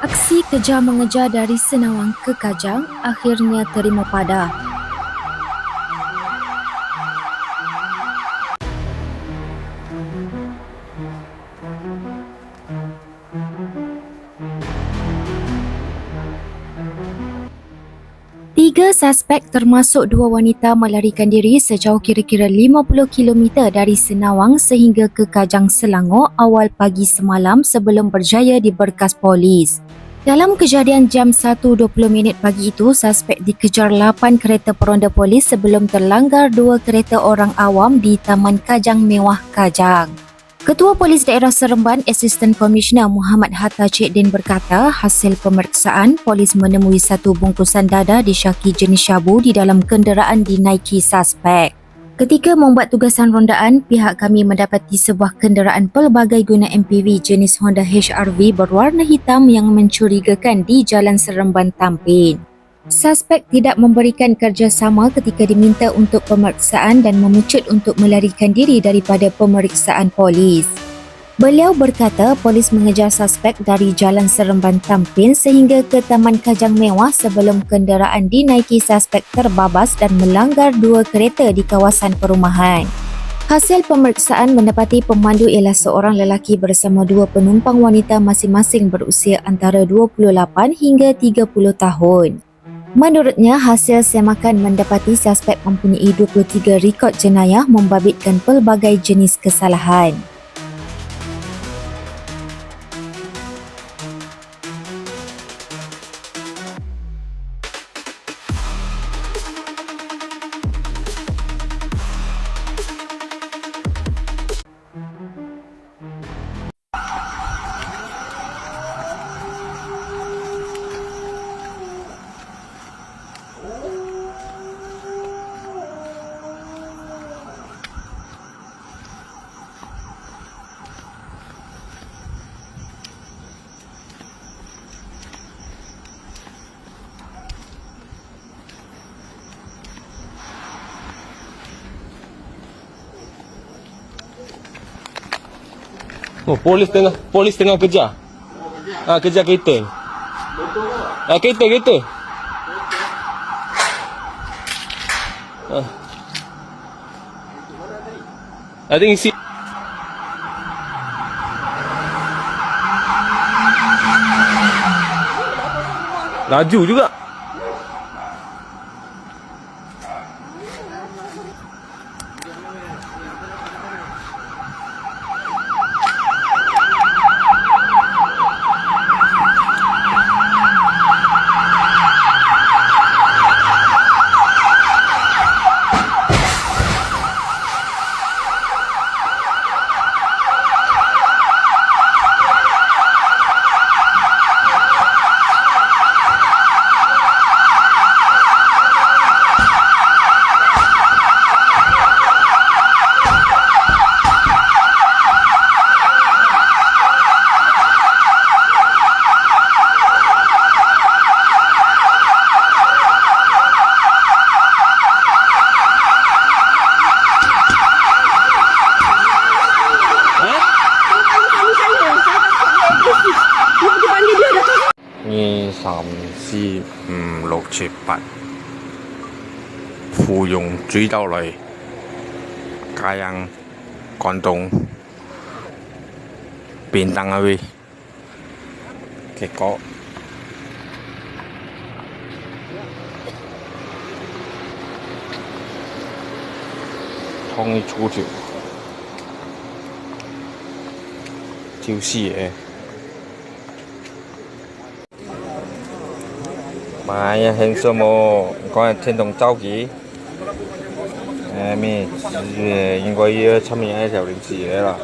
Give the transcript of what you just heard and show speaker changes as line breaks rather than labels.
Aksi kejar mengejar dari Senawang ke Kajang akhirnya terima pada. Tiga suspek termasuk dua wanita melarikan diri sejauh kira-kira 50 km dari Senawang sehingga ke Kajang Selangor awal pagi semalam sebelum berjaya diberkas polis. Dalam kejadian jam 1.20 minit pagi itu, suspek dikejar 8 kereta peronda polis sebelum terlanggar dua kereta orang awam di Taman Kajang Mewah Kajang. Ketua Polis Daerah Seremban, Assistant Commissioner Muhammad Hatta Cik Din berkata, hasil pemeriksaan, polis menemui satu bungkusan dada disyaki jenis syabu di dalam kenderaan dinaiki suspek. Ketika membuat tugasan rondaan, pihak kami mendapati sebuah kenderaan pelbagai guna MPV jenis Honda HR-V berwarna hitam yang mencurigakan di Jalan Seremban Tampin. Suspek tidak memberikan kerjasama ketika diminta untuk pemeriksaan dan memecut untuk melarikan diri daripada pemeriksaan polis. Beliau berkata polis mengejar suspek dari Jalan Seremban Tampin sehingga ke Taman Kajang Mewah sebelum kenderaan dinaiki suspek terbabas dan melanggar dua kereta di kawasan perumahan. Hasil pemeriksaan mendapati pemandu ialah seorang lelaki bersama dua penumpang wanita masing-masing berusia antara 28 hingga 30 tahun. Menurutnya, hasil semakan mendapati suspek mempunyai 23 rekod jenayah membabitkan pelbagai jenis kesalahan.
Oh, polis tengah polis tengah kejar. Ah, kejar kereta. Ah, kereta, kereta. Ah. I think see Laju juga.
Ni 三四五六七八，芙蓉追到嚟，嘉阳广东便当啊喂，结果汤一出条，照死嘢。 มา呀，很什么？讲天动着急，诶咩？呃，应该要出面一条零字嘅啦。